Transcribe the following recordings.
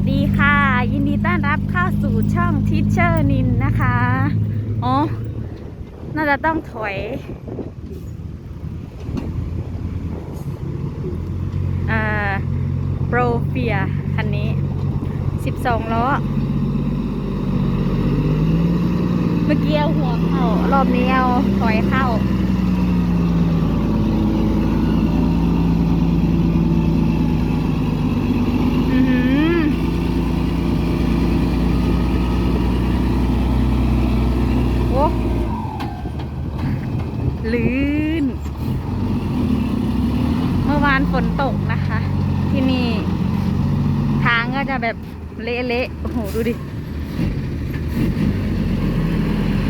สดีค่ะ ยินดีต้อนรับเข้าสู่ช่องทิชเชอร์นินนะคะอ๋อน่าจะต้องถอยอ่าโปรเฟียคันนี้ 12 ล้อ เมื่อกี้เอาหัวเข้ารอบนี้เอาถอยเข้า อือหือโอ้ ลื่น เมื่อวานฝนตกนะคะ ที่นี่ ทางก็จะแบบเละๆ โอ้โห ดูดิ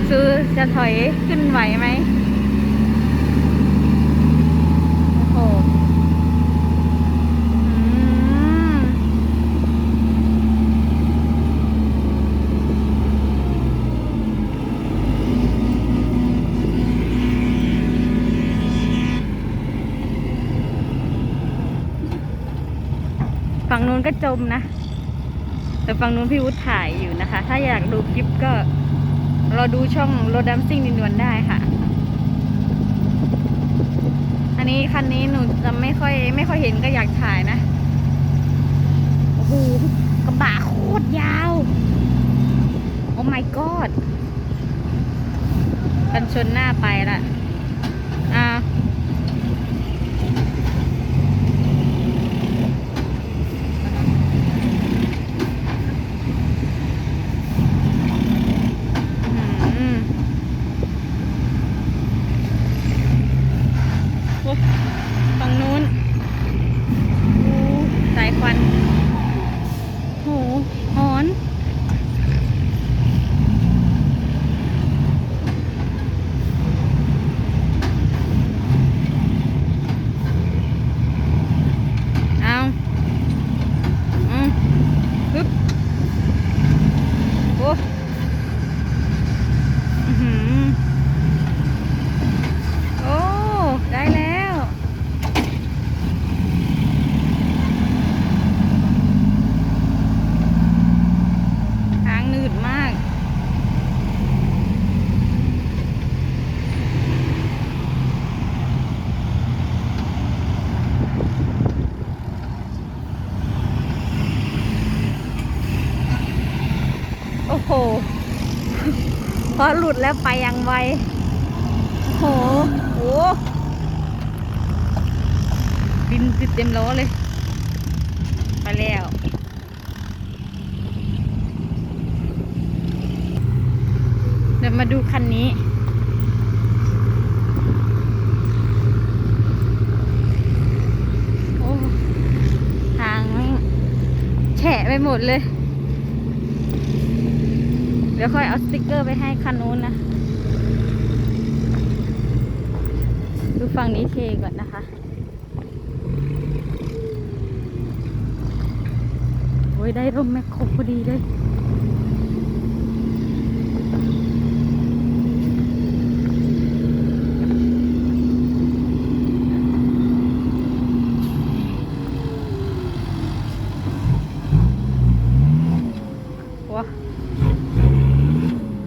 ซื้อจะถอยขึ้นไหวไหม โอ้โห อืม ฝั่ง นู้นก็จมนะ แต่ฝั่งนู้นพี่วุฒิถ่ายอยู่นะคะ ถ้าอยากดูคลิปก็รอดูช่องโรดัมซิ่งนินวนได้ค่ะ อันนี้คันนี้หนูจะไม่ค่อยไม่ค่อยเห็นก็อยากถ่ายนะ โอ้โหกระบะโคตรยาว โอ้ my god กันชนหน้าไปละ Look. พอหลุดแล้วไปยังไวโอ้โห โห ดินติดเต็มล้อเลย ไปแล้ว เดี๋ยวมาดูคันนี้โอ้ทางแฉะไปหมดเลย ดี๋ยวค่อยเอาสติกเกอร์ไปให้คันนู้นนะ ดูฝั่งนี้เทก่อนนะคะโอ้ยได้ร่มแมคโครพอดีเลย ว้า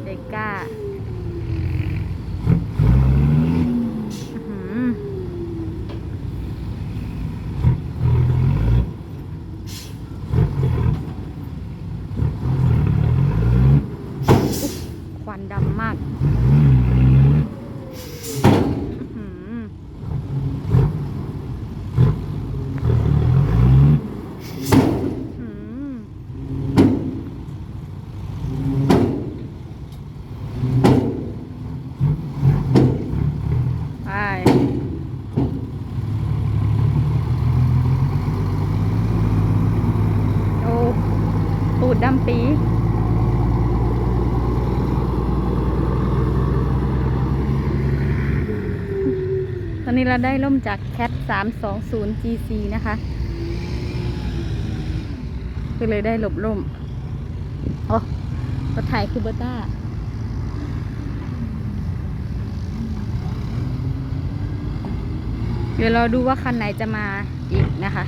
เด็กก้าอื้อหืออุ๊ยควันดำมากอื้อหืออื้อหือ ไปโอ้ตู ดดำปีตอนนี้เราได้ร่มจาก Cat 320 GC นะคะ ก็เลยได้หลบร่มโอ้รถไถคูเบอร์ต้าเดี๋ยวเราดูว่าคันไหนจะมาอีกนะคะ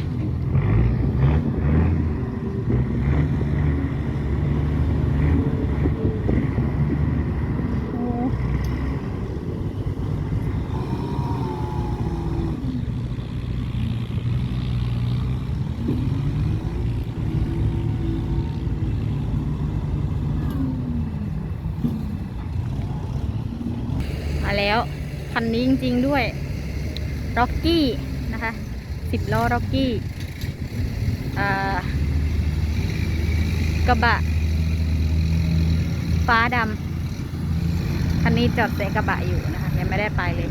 คันนี้จริง ๆ ด้วยร็อกกี้นะคะสิบล้อร็อกกี้กระบะ ฟ้าดำคันนี้จอดเสกระบะอยู่นะคะ ยังไม่ได้ไปเลย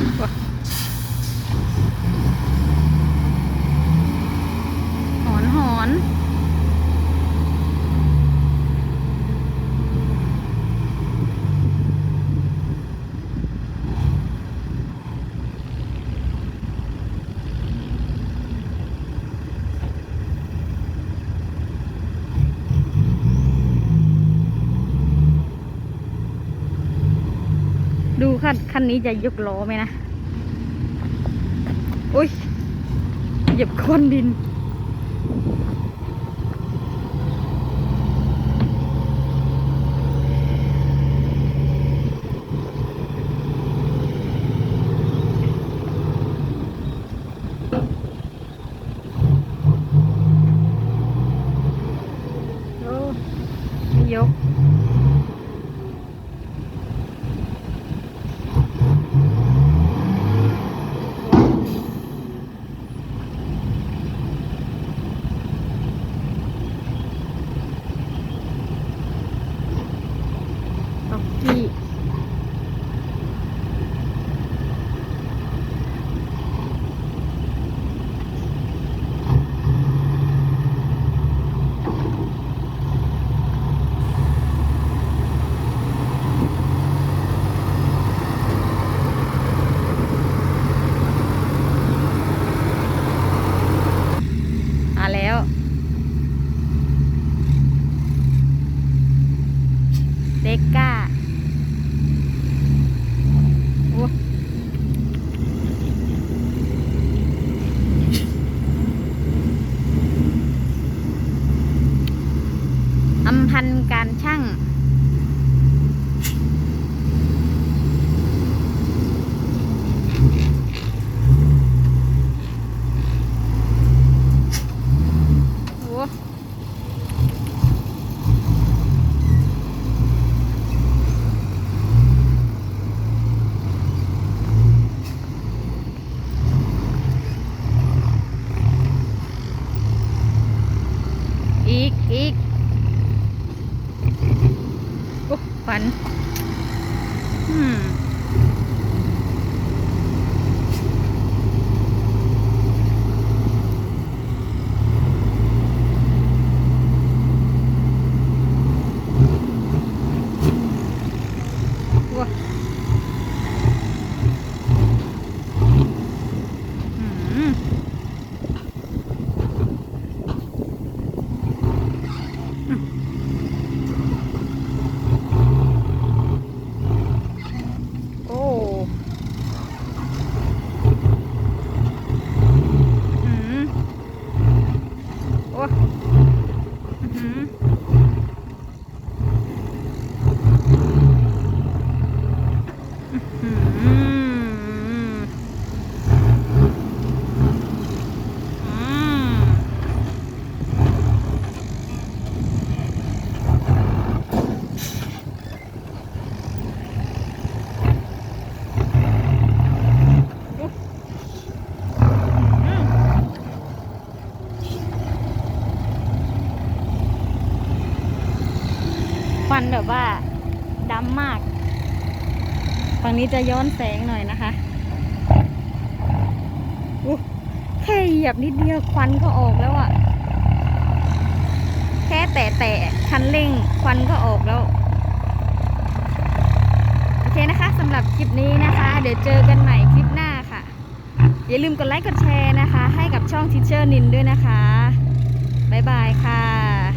Wow. คันคันนี้จะยกล้อไหมนะ อุ้ยเหยียบก้นดิน โอ้ไม่ยก ล็อกกี้ มาแล้ว เฝั่งนี้จะย้อนแสงหน่อยนะคะแค่เหยียบนิดเดียวควันก็ออกแล้วอะ่ะ แค่แตะแตะคันเร่งควันก็ออกแล้ว โอเคนะคะสำหรับคลิปนี้นะคะ เดี๋ยวเจอกันใหม่คลิปหน้าค่ะ อย่าลืมกดไลค์กดแชร์นะคะ ให้กับช่อง Teacher นินด้วยนะคะบายบายค่ะ